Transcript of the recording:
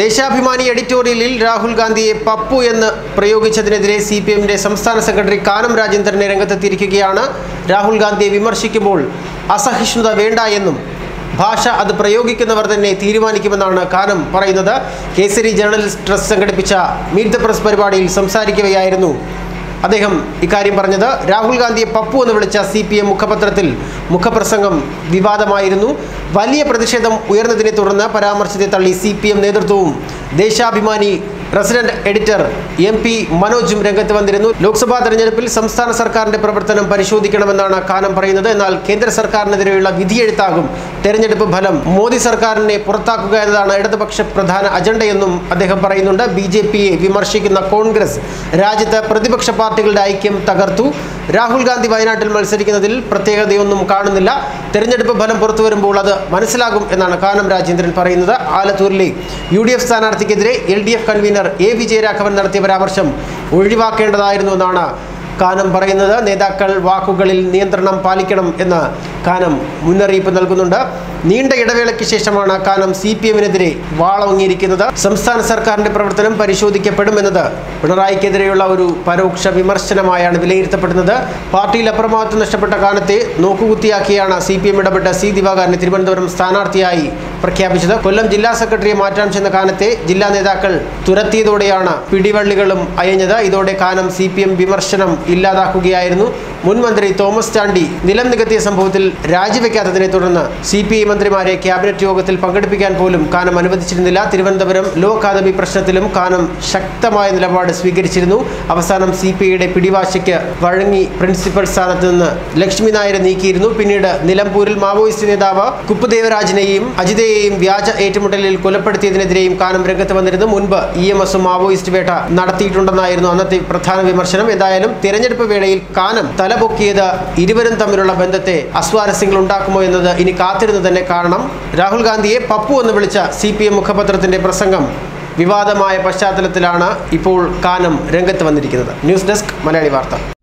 ദേശാഭിമാനി എഡിറ്റോറിയലിൽ രാഹുൽ ഗാന്ധിയെ പപ്പു എന്ന് പ്രയോഗിച്ചതിനെതിരെ C P എമ്മിന്റെ സംസ്ഥാന സെക്രട്ടറി കാനം രാജേന്ദ്രനെ രംഗത്തെത്തിയിരിക്കുകയാണ്. രാഹുൽ ഗാന്ധിയെ വിമർശിക്കുമ്പോൾ അസഹിഷ്ണുത വേണ്ട എന്നും ഭാഷ അത് പ്രയോഗിക്കുന്നവർ തന്നെ തീരുമാനിക്കുമെന്നാണ് കാനം പറയുന്നത്. കേസരി ജേർണലിസ്റ്റ് ട്രസ്റ്റ് സംഘടിപ്പിച്ച മീറ്റ് ദ പ്രസ് പരിപാടിയിൽ സംസാരിക്കവെയായിരുന്നു അദ്ദേഹം ഇക്കാര്യം പറഞ്ഞത്. രാഹുൽ ഗാന്ധിയെ പപ്പു എന്ന് വിളിച്ച സി പി എം മുഖപത്രത്തിൽ മുഖപ്രസംഗം വിവാദമായിരുന്നു. വലിയ പ്രതിഷേധം ഉയർന്നതിനെ തുടർന്ന് പരാമർശത്തെ തള്ളി സി പി എം നേതൃത്വവും Deshabhimani resident editor M P മനോജും രംഗത്ത് വന്നിരുന്നു. ലോക്സഭാ തെരഞ്ഞെടുപ്പിൽ സംസ്ഥാന സർക്കാരിന്റെ പ്രവർത്തനം പരിശോധിക്കണമെന്നാണ് കാനം പറയുന്നത്. എന്നാൽ കേന്ദ്ര സർക്കാരിനെതിരെയുള്ള വിധിയെഴുത്താകും തെരഞ്ഞെടുപ്പ് ഫലം. മോദി സർക്കാരിനെ പുറത്താക്കുക എന്നതാണ് ഇടതുപക്ഷ പ്രധാന അജണ്ടയെന്നും അദ്ദേഹം പറയുന്നുണ്ട്. ബി വിമർശിക്കുന്ന കോൺഗ്രസ് രാജ്യത്ത് പ്രതിപക്ഷ പാർട്ടികളുടെ ഐക്യം തകർത്തു. രാഹുൽ ഗാന്ധി വയനാട്ടിൽ മത്സരിക്കുന്നതിൽ പ്രത്യേകതയൊന്നും കാണുന്നില്ല. തെരഞ്ഞെടുപ്പ് ഫലം പുറത്തു വരുമ്പോൾ അത് മനസ്സിലാകും എന്നാണ് കാനം രാജേന്ദ്രൻ പറയുന്നത്. ആലത്തൂരിലെ U D F സ്ഥാനാർത്ഥിക്കെതിരെ L D F convener A Vijayaraghavan നടത്തിയ പരാമർശം ഒഴിവാക്കേണ്ടതായിരുന്നു എന്നാണ് കാനം പറയുന്നത്. നേതാക്കൾ വാക്കുകളിൽ നിയന്ത്രണം പാലിക്കണം എന്ന് കാനം മുന്നറിയിപ്പ് നൽകുന്നുണ്ട്. നീണ്ട ഇടവേളയ്ക്ക് ശേഷമാണ് കാനം സി പി എമ്മിനെതിരെ വാളോങ്ങിയിരിക്കുന്നത് സംസ്ഥാന സർക്കാരിന്റെ പ്രവർത്തനം പരിശോധിക്കപ്പെടുമെന്നത് പിണറായിക്കെതിരെയുള്ള ഒരു പരോക്ഷ വിമർശനമായാണ് വിലയിരുത്തപ്പെടുന്നത്. പാർട്ടിയിൽ അപ്രമാദിത്വം നഷ്ടപ്പെട്ട കാലത്തെ നോക്കുകുത്തിയാക്കിയാണ് സി പി എം ഇടപെട്ട സി ദിവാകരനെ തിരുവനന്തപുരം സ്ഥാനാർത്ഥിയായി പ്രഖ്യാപിച്ചത്. കൊല്ലം ജില്ലാ സെക്രട്ടറിയെ മാറ്റാൻ ചെന്ന കാനത്തെ ജില്ലാ നേതാക്കൾ തുരത്തിയതോടെയാണ് പിടിവള്ളികളും അയഞ്ഞത്. ഇതോടെ കാനം സി പി എം വിമർശനം ഇല്ലാതാക്കുകയായിരുന്നു. മുൻമന്ത്രി തോമസ് ചാണ്ടി നിലം നികത്തിയ സംഭവത്തിൽ രാജിവെക്കാത്തതിനെ തുടർന്ന് സി പി മന്ത്രിമാരെ ക്യാബിനറ്റ് യോഗത്തിൽ പങ്കെടുപ്പിക്കാൻ പോലും കാനം അനുവദിച്ചിരുന്നില്ല. തിരുവനന്തപുരം ലോ അക്കാദമി പ്രശ്നത്തിലും കാനം ശക്തമായ നിലപാട് സ്വീകരിച്ചിരുന്നു. അവസാനം സി പി ഐയുടെ പിടിവാശിക്ക് വഴങ്ങി പ്രിൻസിപ്പൽ സ്ഥാനത്ത് നിന്ന് ലക്ഷ്മി നായരെ നീക്കിയിരുന്നു. പിന്നീട് നിലമ്പൂരിൽ മാവോയിസ്റ്റ് നേതാവ് കുപ്പുദേവരാജിനെയും അജിതയെയും വ്യാജ ഏറ്റുമുട്ടലിൽ കൊലപ്പെടുത്തിയതിനെതിരെയും കാനം രംഗത്ത് വന്നിരുന്നു. മുൻപ് ഇ എം എസും മാവോയിസ്റ്റ് വേട്ട നടത്തിയിട്ടുണ്ടെന്നായിരുന്നു അന്നത്തെ പ്രധാന വിമർശനം. എന്തായാലും തിരഞ്ഞെടുപ്പ് വേളയിൽ കാനം തലപൊക്കിയത് ഇരുവരും തമ്മിലുള്ള ബന്ധത്തെ അസ്വാരസ്യങ്ങൾ ഉണ്ടാക്കുമോ എന്നത് ഇനി കാത്തിരുന്ന് തന്നെ കാണണം രാഹുൽ ഗാന്ധിയെ പപ്പു എന്ന് വിളിച്ച സി പി എം മുഖപത്രത്തിന്റെ പ്രസംഗം വിവാദമായ പശ്ചാത്തലത്തിലാണ് ഇപ്പോൾ കാനം രംഗത്ത് വന്നിരിക്കുന്നത്. ന്യൂസ് ഡെസ്ക് മലയാളി വാർത്ത.